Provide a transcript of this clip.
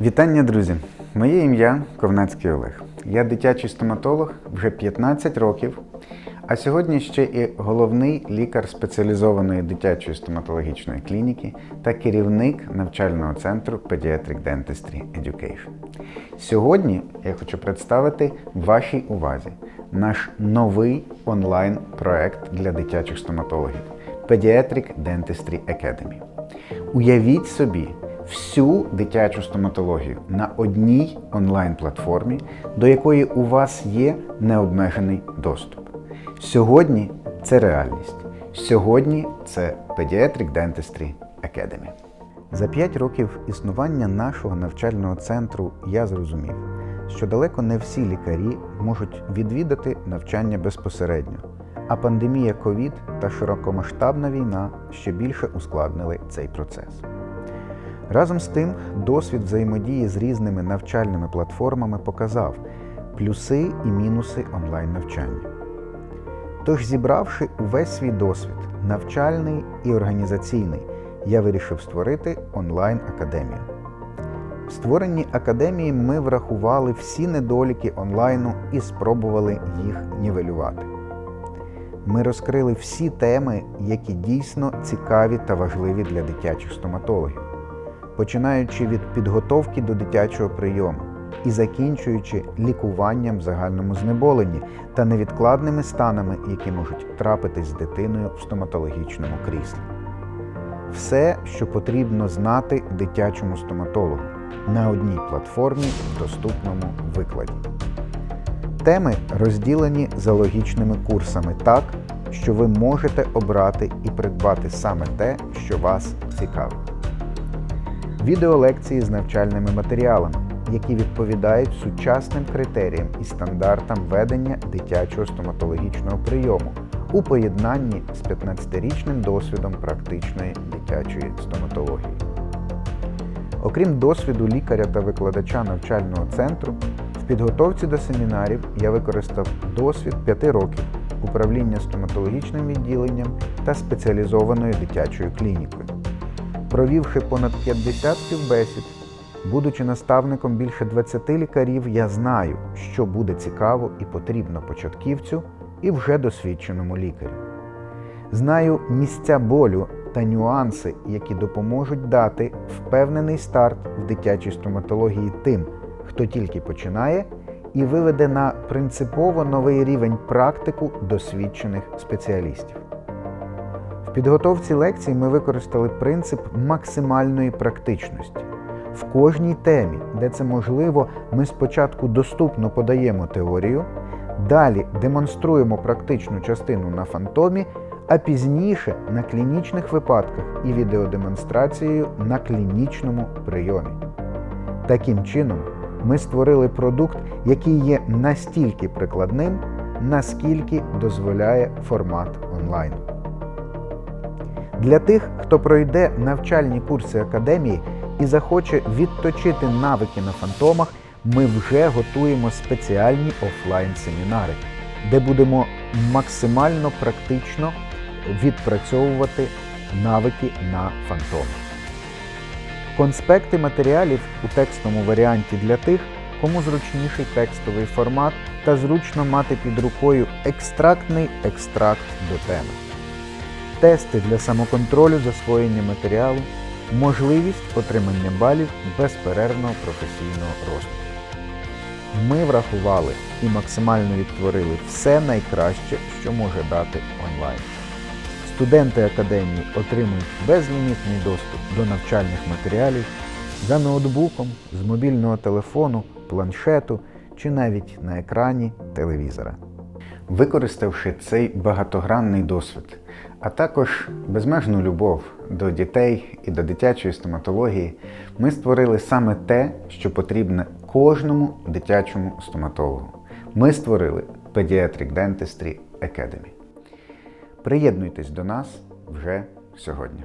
Вітання, друзі! Моє ім'я Ковнацький Олег. Я дитячий стоматолог вже 15 років, а сьогодні ще і головний лікар спеціалізованої дитячої стоматологічної клініки та керівник навчального центру Pediatric Dentistry Education. Сьогодні я хочу представити вашій увазі наш новий онлайн-проект для дитячих стоматологів Pediatric Dentistry Academy. Уявіть собі всю дитячу стоматологію на одній онлайн-платформі, до якої у вас є необмежений доступ. Сьогодні це реальність. Сьогодні це Pediatric Dentistry Academy. За 5 років існування нашого навчального центру я зрозумів, що далеко не всі лікарі можуть відвідати навчання безпосередньо, а пандемія ковід та широкомасштабна війна ще більше ускладнили цей процес. Разом з тим, досвід взаємодії з різними навчальними платформами показав плюси і мінуси онлайн-навчання. Тож, зібравши увесь свій досвід, навчальний і організаційний, я вирішив створити онлайн-академію. В створенні академії ми врахували всі недоліки онлайну і спробували їх нівелювати. Ми розкрили всі теми, які дійсно цікаві та важливі для дитячих стоматологів починаючи від підготовки до дитячого прийому і закінчуючи лікуванням в загальному знеболенні та невідкладними станами, які можуть трапитись з дитиною в стоматологічному кріслі. Все, що потрібно знати дитячому стоматологу на одній платформі в доступному викладі. Теми розділені за логічними курсами так, що ви можете обрати і придбати саме те, що вас цікавить відеолекції з навчальними матеріалами, які відповідають сучасним критеріям і стандартам ведення дитячого стоматологічного прийому у поєднанні з 15-річним досвідом практичної дитячої стоматології. Окрім досвіду лікаря та викладача навчального центру, в підготовці до семінарів я використав досвід 5 років управління стоматологічним відділенням та спеціалізованою дитячою клінікою. Провівши понад 50 співбесід, будучи наставником більше 20 лікарів, я знаю, що буде цікаво і потрібно початківцю і вже досвідченому лікарю. Знаю місця болю та нюанси, які допоможуть дати впевнений старт в дитячій стоматології тим, хто тільки починає, і виведе на принципово новий рівень практику досвідчених спеціалістів. Підготовці лекцій ми використали принцип максимальної практичності. В кожній темі, де це можливо, ми спочатку доступно подаємо теорію, далі демонструємо практичну частину на фантомі, а пізніше на клінічних випадках і відеодемонстрацією на клінічному прийомі. Таким чином, ми створили продукт, який є настільки прикладним, наскільки дозволяє формат онлайну. Для тих, хто пройде навчальні курси академії і захоче відточити навики на фантомах, ми вже готуємо спеціальні офлайн-семінари, де будемо максимально практично відпрацьовувати навики на фантомах. Конспекти матеріалів у текстовому варіанті для тих, кому зручніший текстовий формат та зручно мати під рукою екстрактний екстракт до теми тести для самоконтролю засвоєння матеріалу, можливість отримання балів безперервного професійного розвитку. Ми врахували і максимально відтворили все найкраще, що може дати онлайн. Студенти академії отримують безлімітний доступ до навчальних матеріалів за ноутбуком, з мобільного телефону, планшету чи навіть на екрані телевізора. Використавши цей багатогранний досвід, а також безмежну любов до дітей і до дитячої стоматології, ми створили саме те, що потрібне кожному дитячому стоматологу. Ми створили Pediatric Dentistry Academy. Приєднуйтесь до нас вже сьогодні.